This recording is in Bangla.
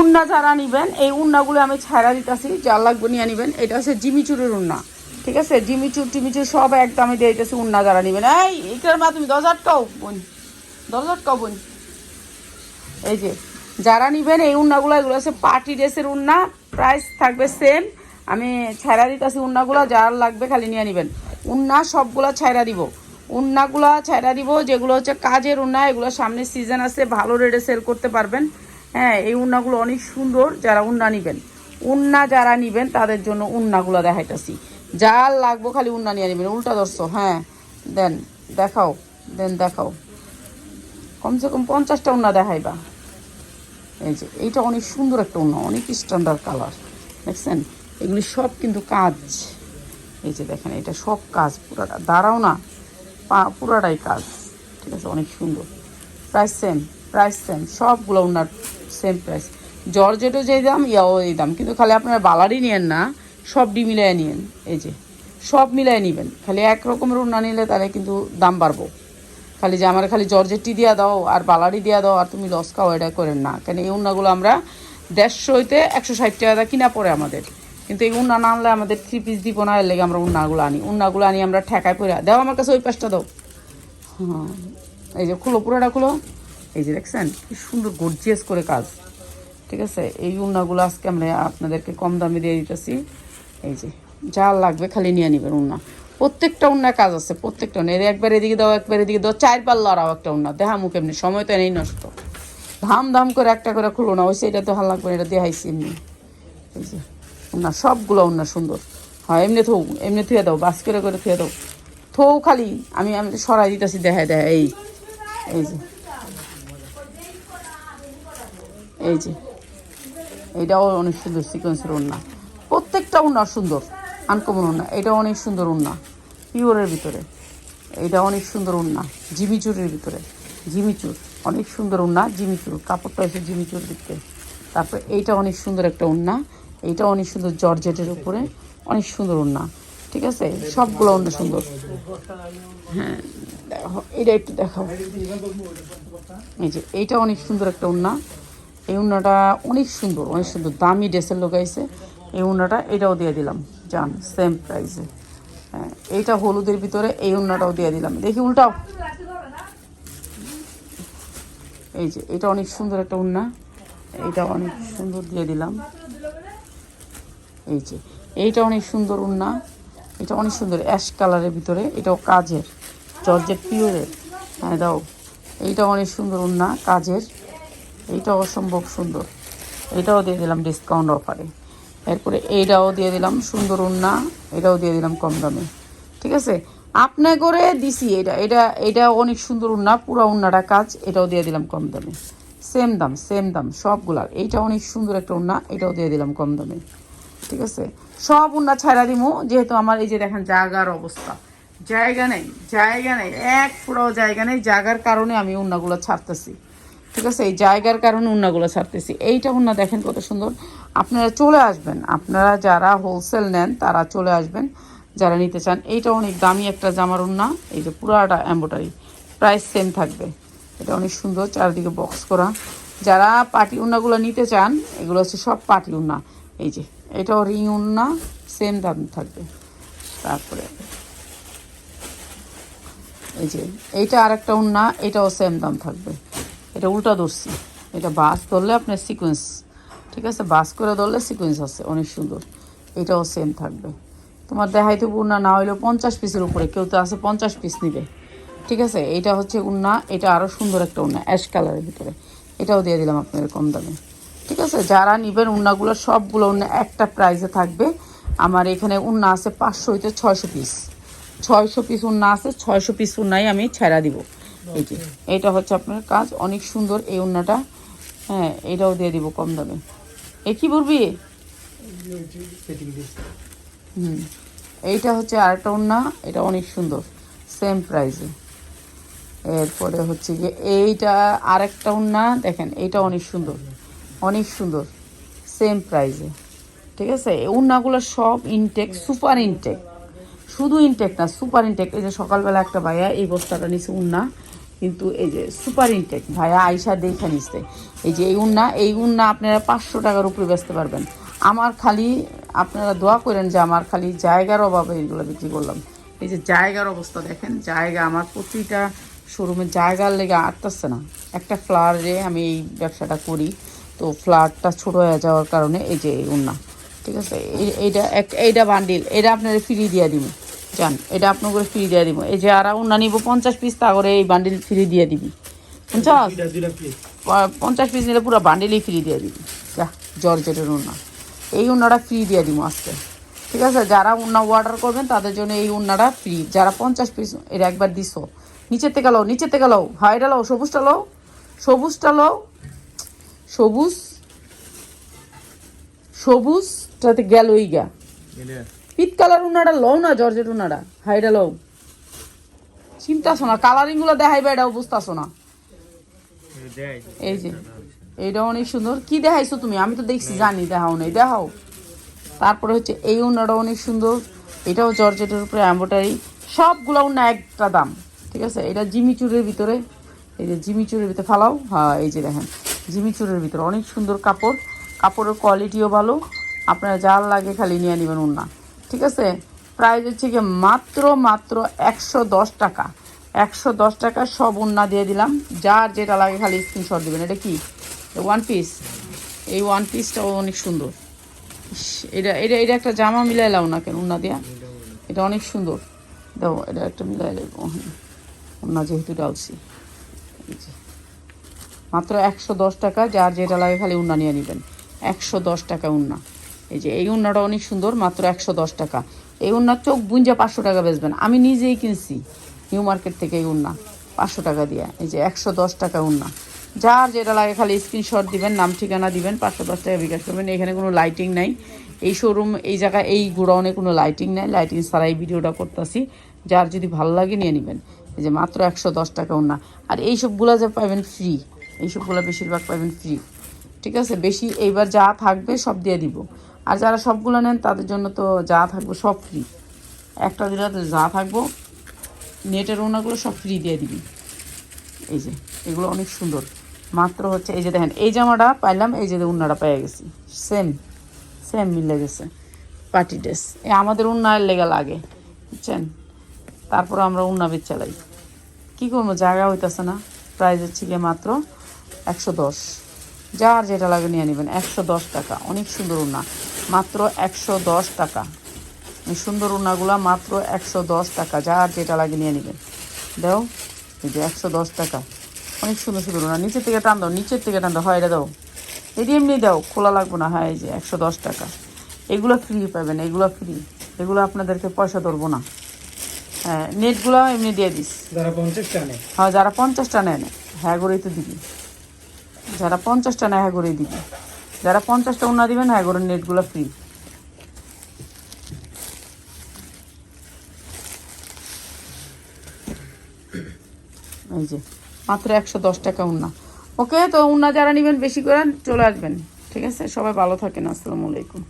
উন্না যারা নিবেন, এই উন্নাগুলো আমি ছাড়া দিতেছি যার লাগবে নিয়ে নিবেন। এটা হচ্ছে জিমিচুরের উন্না, ঠিক আছে? জিমিচুর টিমিচুর সব একদম আমি দিয়ে দিতেছি উন্না যারা নিবেন। এই, এটার মা, তুমি দশ আটকাও বোন, দশ আটকাও বোন। এই যে, যারা নিবেন, এই উন্নাগুলো, এগুলো হচ্ছে পার্টি ড্রেসের উন্না প্রাইস থাকবে সেম আমি ছাইরা দিতেছি উন্নাগুলো যার লাগবে খালি নিয়ে নেবেন। উন্না সবগুলো ছাইরা দিব। উন্নাগুলো ছাইরা দিব, যেগুলো হচ্ছে কাজের উন্না, এগুলো সামনে সিজন আছে, ভালো রেটে সেল করতে পারবেন। হ্যাঁ এই উন্নাগুলো অনেক সুন্দর যারা উন্না নিবেন। উন্না যারা নিবেন, তাদের জন্য উন্নাগুলো দেখাইতেছি। যার লাগবো খালি উন্না নিয়ে নেবেন, উল্টা দর্শ হ্যাঁ। দেন, দেখাও দেন দেখাও। কমসে কম পঞ্চাশটা উন্না দেখাইবা। এই যে, এইটা অনেক সুন্দর একটা উন্না, অনেক স্ট্যান্ডার্ড কালার দেখছেন? এগুলি সব কিন্তু কাজ। এই যে দেখেন, এটা সব কাজ, পুরাটা। দাঁড়াও না পুরাটাই কাজ। ঠিক আছে, অনেক সুন্দর। প্রাইস সেম প্রাইস সেম সবগুলো উন্নার সেম প্রাইস। জর্জেটও যেই দাম, ইয়াও এই দাম। কিন্তু খালি আপনারা বালারই নিয়েন না সব ডি মিলাই নিয়েন। এই যে, সব মিলাই নেবেন। খালি এক রকমের উন্না নিলে তাহলে কিন্তু দাম বাড়বো। খালি যে আমার খালি জর্জেটটি দিয়া দাও আর বালারি দিয়া দাও আর তুমি লস খাও, এটা করেন না। কেন এই উন্নাগুলো আমরা দেড়শো হইতে একশো ষাট টাকা কিনা পড়ে আমাদের। কিন্তু এই উন্না না আনলে আমাদের থ্রি পিস দিব না, এর লেগে আমরা উন্নাগুলো আনি। উন্নাগুলো আনি আমরা ঠেকায় পড়ে দাও আমার কাছে ওই পাশটা দাও। হ্যাঁ এই যে খুলো, পুরোটা খুলো। এই যে দেখছেন, কি সুন্দর গর্জিয়াস করে কাজ। ঠিক আছে? এই উন্নাগুলো আজকে আমরা আপনাদেরকে কম দামে দিয়ে দিতেছি। এই যে, যা লাগবে খালি নিয়ে নেবেন উন্না। প্রত্যেকটা উন্না কাজ আছে, প্রত্যেকটা উন্না। একবার এদিকে দাও, একবার এদিকে দাও চার পাল্লা আরও একটা উন্না। দেহা মুখ এমনি, সময় তো নেই নষ্ট। ধাম ধাম করে একটা করে খুলো না ওই সেটা তো হাল লাগবে এটা দেখাইছি এমনি এই যে, উন্না, সবগুলো উন্না সুন্দর। হ্যাঁ এমনি থৌ, এমনি থুয়ে দাও, বাস করে করে থুয়ে দাও। থৌ খালি, আমি আমি সরাই দিতেছি দেখায় দেখা এই। এই যে। এই যে, এটাও অনেক সুন্দর সিকোয়েন্সের ওড়না। প্রত্যেকটা ওড়না সুন্দর আনকমন ওড়না। এটা অনেক সুন্দর ওড়না, পিওরের ভিতরে। এটা অনেক সুন্দর ওড়না, জিমিচুরের ভিতরে। জিমিচুর, অনেক সুন্দর ওড়না, জিমিচুর। কাপড়টা হচ্ছে জিমিচুর দিতে তারপরে এইটা অনেক সুন্দর একটা ওড়না। এইটা অনেক সুন্দর জর্জেটের উপরে অনেক সুন্দর ওড়না, ঠিক আছে? সবগুলো ওড়না সুন্দর। হ্যাঁ দেখো, এটা একটু দেখাও। এই যে, এইটা অনেক সুন্দর একটা ওড়না। এই উন্নাটা অনেক সুন্দর অনেক সুন্দর। দামি ড্রেসের লোকাইছে এই উন্নাটা এটাও দিয়ে দিলাম। জান সেম প্রাইসে হ্যাঁ এইটা হলুদের ভিতরে এই উন্নাটাও দিয়ে দিলাম। দেখি উল্টাও। এই যে, এটা অনেক সুন্দর একটা উন্না। এইটা অনেক সুন্দর দিয়ে দিলাম। এই যে, এইটা অনেক সুন্দর উন্না। এটা অনেক সুন্দর অ্যাশ কালারের ভিতরে। এটাও কাজের, জর্জেট পিওরের হ্যাঁ দাও। এইটা অনেক সুন্দর উন্না, কাজের। এইটাও অসম্ভব সুন্দর। এটাও দিয়ে দিলাম ডিসকাউন্ট অফারে এরপরে এইটাও দিয়ে দিলাম সুন্দর উন্না, এটাও দিয়ে দিলাম কম দামে। ঠিক আছে? আপনি করে দিছি এটা। এটা এটা অনেক সুন্দর উন্না, পুরো উন্নাটা কাজ, এটাও দিয়ে দিলাম কম দামে। সেম দাম সেম দাম, সবগুলার। এইটা অনেক সুন্দর একটা উন্না, এটাও দিয়ে দিলাম কম দামে। ঠিক আছে? সব উন্না ছাড়া দিমু, যেহেতু আমার এই যে দেখেন জায়গার অবস্থা। জায়গা নেই জায়গা নেই, এক পুরো জায়গা নেই, জায়গার কারণে আমি উন্নাগুলো ছাড়তেছি। ঠিক আছে, এই জায়গার কারণে উন্নাগুলো ছাড়তেছি। এইটা উন্না দেখেন কত সুন্দর। আপনারা চলে আসবেন। আপনারা যারা হোলসেল নেন, তারা চলে আসবেন। যারা নিতে চান, এইটা অনেক দামি একটা জামার উন্না। এই যে পুরাটা এম্বোটারি প্রাইস সেম থাকবে। এটা অনেক সুন্দর, চারিদিকে বক্স করা। যারা পাটি উন্নাগুলো নিতে চান, এগুলো হচ্ছে সব পাটি উন্না। এই যে, এটাও রিং উন্না সেম দাম থাকবে। তারপরে, এই যে, এইটা আরেকটা উন্না, এটাও সেম দাম থাকবে। এটা উল্টা ধরছি। এটা বাস ধরলে আপনার সিকোয়েন্স ঠিক আছে? বাস করে ধরলে সিকোয়েন্স আছে, অনেক সুন্দর। এটাও সেম থাকবে। তোমার দেখাইতে উন্না না হইলেও পঞ্চাশ পিসের উপরে, কেউ তো আছে পঞ্চাশ পিস নিবে। ঠিক আছে? এইটা হচ্ছে উন্না এটা আরও সুন্দর একটা উন্না অ্যাশ কালারের ভিতরে। এটাও দিয়ে দিলাম আপনার কম দামে। ঠিক আছে? যারা নিবেন উন্নাগুলো সবগুলো উন্না একটা প্রাইসে থাকবে। আমার এখানে উন্না আছে পাঁচশো হইতে ছয়শো পিস ছয়শো পিস উন্না আছে, ছয়শো পিস উন্নাই আমি ছেড়া দিব। এই যে এইটা হচ্ছে আপনার কাজ। অনেক সুন্দর এই উন্নাটা। হ্যাঁ এটাও দিয়ে দিব কম দামে। এ কি বলবি? হুম, এইটা হচ্ছে আরেকটা উন্না। এটা অনেক সুন্দর। সেম প্রাইসে। এরপরে হচ্ছে গিয়ে এইটা আরেকটা উন্না। দেখেন, এইটা অনেক সুন্দর। অনেক সুন্দর। সেম প্রাইসে। ঠিক আছে? এই উন্নাগুলো সব ইনটেক সুপার ইনটেক শুধু ইনটেক না সুপার ইনটেক এই যে সকালবেলা একটা ভাইয়া এই বস্তাটা নিচে উন্না। কিন্তু এই যে সুপার ইনটেক, ভাইয়া আইসা দেখে নিচ্ছে এই যে এই উন্না এই উন্না আপনারা পাঁচশো টাকার উপরে বেচতে পারবেন। আমার খালি আপনারা দোয়া করেন যে আমার খালি জায়গার অভাবে এইগুলো বিক্রি করলাম। এই যে জায়গার অবস্থা দেখেন, জায়গা আমার প্রতিটা শোরুমে জায়গার লেগে আটতাচ্ছে না। একটা ফ্লাওয়ারে আমি এই ব্যবসাটা করি, তো ফ্লাওয়ারটা ছোট হয়ে যাওয়ার কারণে এই যে উন্না, ঠিক আছে? এই- এইটা এক এইটা বান্ডিল এটা আপনারা ফ্রি দিয়ে দিব। জান এটা আপনার করে ফ্রি দিয়ে দিব। এই যে আর উন্না নিব পঞ্চাশ পিস তা করে এই বান্ডিল ফ্রি দিয়ে দিবি। পঞ্চাশ? পঞ্চাশ পিস নিলে পুরো বান্ডিলই ফ্রি দিয়ে দিবি। যা জর্জেটের উন্না এই উন্নাটা ফ্রি দিয়ে দিব আজকে। ঠিক আছে? যারা উন্না অর্ডার করবেন তাদের জন্য এই উন্নাটা ফ্রি যারা পঞ্চাশ পিস এটা একবার দিছো। নিচের থেকে লও নিচের থেকে লও। হাইটা লও সবুজটা লও। সবুজটা লও। সবুজ। সবুজটাতে গেলই গা। পিত কালার উনাটা লও না জর্জেট উনাটা হাইটা লও। চিন্তা শোনা কালারিংগুলো দেখাইবে, এটাও বুঝতেছো না এই যে এইটা অনেক সুন্দর। কি দেখাইছো তুমি? আমি তো দেখছি, জানি, দেখাও নেই, দেখাও। তারপরে হচ্ছে, এই উন্নাটা অনেক সুন্দর। এটাও জর্জেটের উপরে অ্যাম্বোটারি সবগুলো উন্না একটা দাম, ঠিক আছে? এটা জিমিচুরের ভিতরে, এই যে জিমিচুরের ভিতরে, ফালাও। হ্যাঁ এই যে দেখেন জিমিচুরের ভিতরে অনেক সুন্দর কাপড়। কাপড়ের কোয়ালিটিও ভালো। আপনারা যার লাগে খালি নিয়ে নেবেন উন্না ঠিক আছে? প্রাইস হচ্ছে গিয়ে মাত্র মাত্র একশো দশ টাকা। একশো দশ টাকা সব উন্না দিয়ে দিলাম। যার যেটা লাগে খালি স্ক্রিনশট দেবেন। এটা কি? ওয়ান পিস এই ওয়ান পিসটাও অনেক সুন্দর। এটা এটা এটা একটা জামা মিলাই মিলাইলাম না কেন উন্না দিয়া? এটা অনেক সুন্দর। দাও এটা একটা মিলাই লাগবো উন্না যেহেতু ডালছি। মাত্র একশো দশ টাকা, যার যেটা লাগে খালি উন্না নিয়ে নেবেন। একশো দশ টাকা উন্না। এই যে, এই উন্নাটা অনেক সুন্দর, মাত্র একশো দশ টাকা। এই উন্নার চোখ বুঞ্জা পাঁচশো টাকা বেচবেন। আমি নিজেই কিনছি নিউ মার্কেট থেকে এই উন্না, পাঁচশো টাকা দিয়ে। এই যে, একশো দশ টাকা উন্না। যার যেটা লাগে খালি স্ক্রিনশট দিবেন, নাম ঠিকানা দিবেন, পাঁচশো দশ টাকা বিকাশ করবেন। এখানে কোনো লাইটিং নাই। এই শোরুম এই জায়গায়, এই গোডাউনে কোনো লাইটিং নাই। লাইটিং ছাড়াই ভিডিওটা করতেছি। যার যদি ভালো লাগে নিয়ে নেবেন। এই যে, মাত্র একশো দশ টাকা উন্না। আর এই সবগুলো যে পাবেন ফ্রি এইসবগুলো বেশিরভাগ পাবেন ফ্রি ঠিক আছে? বেশি, এইবার যা থাকবে সব দিয়ে দিব। আর যারা সবগুলো নেন, তাদের জন্য তো যা থাকব সব ফ্রি একটা দুটাতে যা থাকব, নেটের ওনাগুলো সব ফ্রি দিয়ে দিবি। এই যে, এগুলো অনেক সুন্দর। মাত্র হচ্ছে, এই যে দেখেন, এই জামাটা পাইলাম, এই যে উন্নাটা পেয়ে গেছি। সেম সেম মিলে গেছে। পার্টি ড্রেস এ আমাদের উন্নায়ের লেগে লাগে, বুঝছেন? তারপর আমরা উন্না চালাই। কী করব, জায়গা হইতেছে না। প্রাইস হচ্ছে গিয়ে মাত্র একশো দশ। যার যেটা লাগে নিয়ে নেবেন, একশো দশ টাকা। অনেক সুন্দর উন্না। মাত্র একশো দশ টাকা। এই সুন্দর উন্নাগুলা মাত্র একশো দশ টাকা। যার যেটা লাগে নিয়ে নেবেন। দাও এই যে একশো দশ টাকা। অনেক সুন্দর সুন্দর উন্না নিচের থেকে টান দাও নিচের থেকে টান দাও। হয় এটা দাও। এটি এমনি দাও খোলা লাগবে না। হ্যাঁ এই যে একশো দশ টাকা। এগুলো ফ্রি পাবেন এগুলো ফ্রি এগুলো আপনাদেরকে পয়সা ধরবো না। হ্যাঁ নেটগুলো এমনি দিয়ে দিস। যারা পঞ্চাশটা নেয় হ্যাঁ যারা পঞ্চাশটা নেয় হ্যাঁ করেই তো দিবি। যারা পঞ্চাশটা নেয় হ্যাঁ করেই দিবি। যারা পঞ্চাশটা উন্না দিবেন হ্যাঁ করে নেটগুলো ফ্রি এই যে, মাত্র একশো দশ টাকা উন্না ওকে, তো উন্না যারা নেবেন বেশি করে চলে আসবেন। ঠিক আছে? সবাই ভালো থাকেন। আসসালামু আলাইকুম।